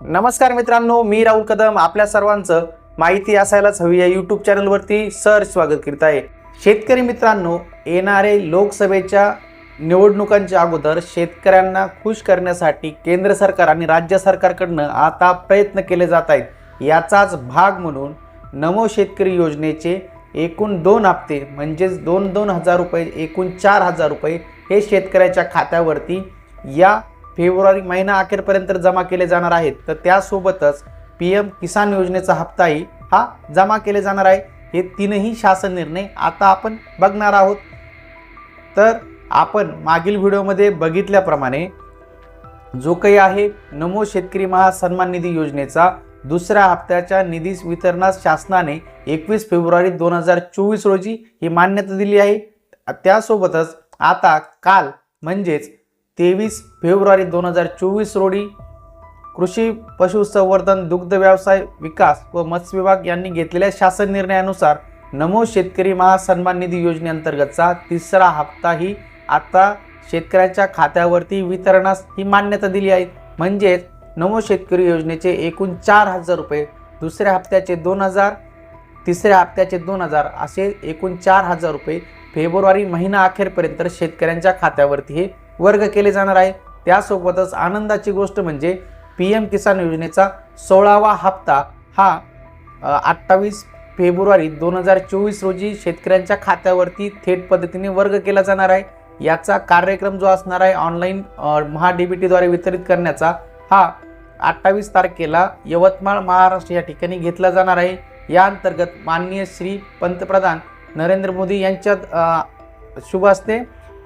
नमस्कार मित्रांनो मी राहुल कदम. आपल्या सर्वांचं माहिती असायलाच हवी या यूट्यूब चॅनलवरती सर स्वागत करीत आहे शेतकरी मित्रांनो येणारे लोकसभेच्या निवडणुकांच्या अगोदर शेतकऱ्यांना खुश करण्यासाठी केंद्र सरकार आणि राज्य सरकारकडनं आता प्रयत्न केले जात आहेत. याचाच भाग म्हणून नमो शेतकरी योजनेचे एकूण दोन हप्ते म्हणजेच दोन दोन हजार रुपये एकूण चार हजार रुपये हे शेतकऱ्याच्या खात्यावरती या फेब्रुवारी महिना अखेरपर्यंत जमा केले जाणार आहेत. तर त्यासोबतच पी एम किसान योजनेचा हप्ताही हा जमा केले जाणार आहे. हे तीनही शासन निर्णय आता आपण बघणार आहोत. तर आपण मागील व्हिडिओमध्ये बघितल्याप्रमाणे जो काही आहे नमो शेतकरी महासन्मान निधी योजनेचा दुसऱ्या हप्त्याच्या निधी वितरणास शासनाने एकवीस फेब्रुवारी दोन हजार चोवीस रोजी ही मान्यता दिली आहे. त्यासोबतच आता काल म्हणजेच तेवीस फेब्रुवारी दोन हजार चोवीस रोजी कृषी पशुसंवर्धन दुग्ध व्यवसाय विकास व मत्स्य विभाग यांनी घेतलेल्या शासन निर्णयानुसार नमो शेतकरी महासन्मान निधी योजनेअंतर्गतचा तिसरा हप्ता ही आता शेतकऱ्यांच्या खात्यावरती वितरणास ही मान्यता दिली आहे. म्हणजेच नमो शेतकरी योजनेचे एकूण चार हजार रुपये दुसऱ्या हप्त्याचे दोन हजार तिसऱ्या हप्त्याचे दोन हजार असे एकूण चार हजार रुपये फेब्रुवारी महिना अखेरपर्यंत शेतकऱ्यांच्या खात्यावरती हे वर्ग केले जाणार आहे. त्यासोबतच आनंदाची गोष्ट म्हणजे पी एम किसान योजनेचा सोळावा हप्ता हा अठ्ठावीस फेब्रुवारी दोन हजार चोवीस रोजी शेतकऱ्यांच्या खात्यावरती थेट पद्धतीने वर्ग केला जाणार आहे. याचा कार्यक्रम जो असणार आहे ऑनलाईन महा डी बी टीद्वारे वितरित करण्याचा हा अठ्ठावीस तारखेला यवतमाळ महाराष्ट्र या ठिकाणी घेतला जाणार आहे. या अंतर्गत माननीय श्री पंतप्रधान नरेंद्र मोदी यांच्या शुभ असते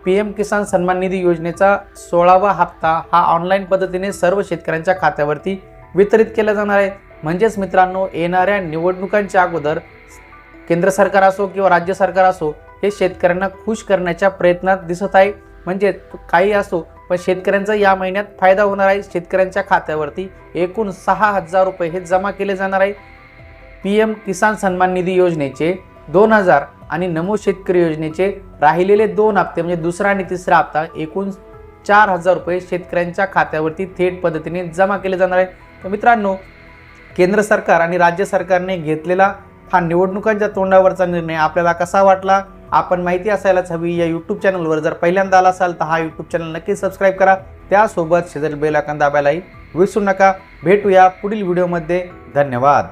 पी एम किसान सन्मान निधी योजनेचा सोळावा हप्ता हा ऑनलाईन पद्धतीने सर्व शेतकऱ्यांच्या खात्यावरती वितरित केला जाणार आहे. म्हणजेच मित्रांनो येणाऱ्या निवडणुकांच्या अगोदर केंद्र सरकार असो किंवा राज्य सरकार असो हे शेतकऱ्यांना खुश करण्याच्या प्रयत्नात दिसत आहे. म्हणजे काही असो पण शेतकऱ्यांचा या महिन्यात फायदा होणार आहे. शेतकऱ्यांच्या खात्यावरती एकूण सहा हजार रुपये हे जमा केले जाणार आहे. पी एम किसान सन्मान निधी योजनेचे दोन हजार आणि नमो शेतकरी योजनेचे राहिलेले दोन हप्ते म्हणजे दुसरा आणि तिसरा हप्ता एकूण चार हजार रुपये शेतकऱ्यांच्या खात्यावरती थेट पद्धतीने जमा केले जाणार आहे तर मित्रांनो केंद्र सरकार आणि राज्य सरकारने घेतलेला हा निवडणुकांच्या तोंडावरचा निर्णय आपल्याला कसा वाटला? आपण माहिती असायलाच हवी. या यूट्यूब चॅनलवर जर पहिल्यांदा आला असाल तर हा यूट्यूब चॅनल नक्की सबस्क्राईब करा. त्यासोबत शेजारी बेल आयकॉन दाबायलाही विसरू नका. भेटूया पुढील व्हिडिओमध्ये धन्यवाद.